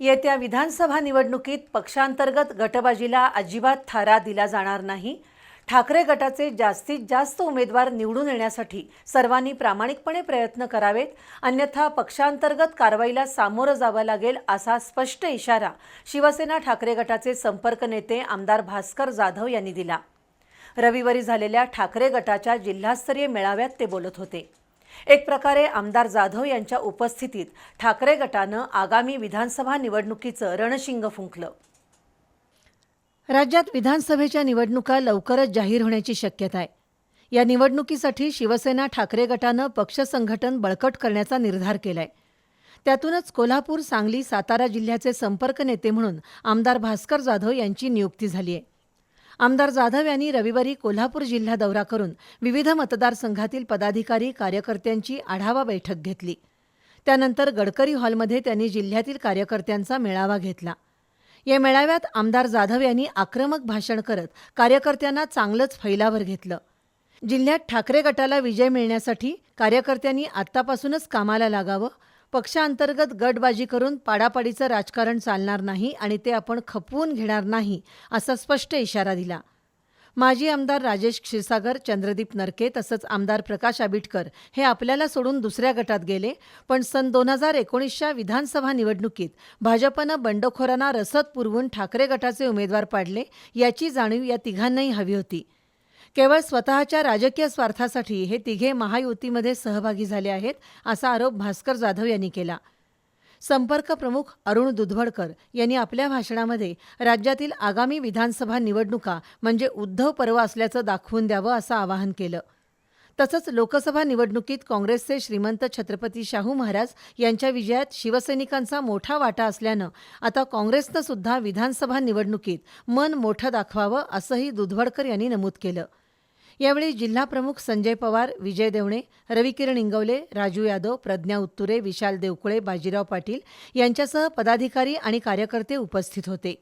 येत्या विधानसभा निवडणुकीत पक्षांतर्गत गटबाजीला अजिबात थारा दिला जाणार नाही. ठाकरे गटाचे जास्तीत जास्त उमेदवार निवडून येण्यासाठी सर्वांनी प्रामाणिकपणे प्रयत्न करावेत अन्यथा पक्षांतर्गत कारवाईला सामोरं जावं लागेल असा स्पष्ट इशारा शिवसेना ठाकरे गटाचे संपर्क नेते आमदार भास्कर जाधव यांनी दिला. रविवारी झालेल्या ठाकरे गटाच्या जिल्हास्तरीय मेळाव्यात ते बोलत होते. एक प्रकारे आमदार जाधव यांच्या उपस्थितीत ठाकरे गटानं आगामी विधानसभा निवडणुकीचं रणशिंग फुंकलं. राज्यात विधानसभेच्या निवडणुका लवकरच जाहीर होण्याची शक्यता आहे. या निवडणुकीसाठी शिवसेना ठाकरे गटानं पक्ष संघटन बळकट करण्याचा निर्धार केलाय. त्यातूनच कोल्हापूर सांगली सातारा जिल्ह्याचे संपर्क नेते म्हणून आमदार भास्कर जाधव यांची नियुक्ती झाली आहे आमदार जाधव यांनी रविवारी कोल्हापूर जिल्हा दौरा करून विविध मतदारसंघातील पदाधिकारी कार्यकर्त्यांची आढावा बैठक घेतली. त्यानंतर गडकरी हॉलमध्ये त्यांनी जिल्ह्यातील कार्यकर्त्यांचा मेळावा घेतला. या मेळाव्यात आमदार जाधव यांनी आक्रमक भाषण करत कार्यकर्त्यांना चांगलंच फैलावर घेतलं. जिल्ह्यात ठाकरे गटाला विजय मिळण्यासाठी कार्यकर्त्यांनी आत्तापासूनच कामाला लागावं पक्षांतर्गत गटबाजी करून पाडापाडीचं राजकारण चालणार नाही आणि ते आपण खपवून घेणार नाही असा स्पष्ट इशारा दिला. माजी आमदार राजेश क्षीरसागर चंद्रदीप नरके तसंच आमदार प्रकाश आबिटकर हे आपल्याला सोडून दुसऱ्या गटात गेले पण सन दोन हजार एकोणीसच्या विधानसभा निवडणुकीत भाजपनं बंडखोरांना रसद पुरवून ठाकरे गटाचे उमेदवार पाडले याची जाणीव या तिघांनाही हवी होती. केवळ स्वतःच्या राजकीय स्वार्थासाठी हे तिघे महायुतीमध्ये सहभागी झाले आहेत असा आरोप भास्कर जाधव यांनी केला. संपर्क प्रमुख अरुण दुधवडकर यांनी आपल्या भाषणामध्ये राज्यातील आगामी विधानसभा निवडणुका म्हणजे उद्धव पर्व असल्याचं दाखवून द्यावं असं आवाहन केलं. तसंच लोकसभा निवडणुकीत काँग्रेसचे श्रीमंत छत्रपती शाहू महाराज यांच्या विजयात शिवसैनिकांचा मोठा वाटा असल्यानं आता काँग्रेसनं सुद्धा विधानसभा निवडणुकीत मन मोठं दाखवावं असंही दुधवडकर यांनी नमूद केलं. यावेळी जिल्हाप्रमुख संजय पवार विजय देवणे रविकिरण इंगवले राजू यादव प्रज्ञा उत्तुरे विशाल देवकुळे बाजीराव पाटील यांच्यासह पदाधिकारी आणि कार्यकर्ते उपस्थित होते.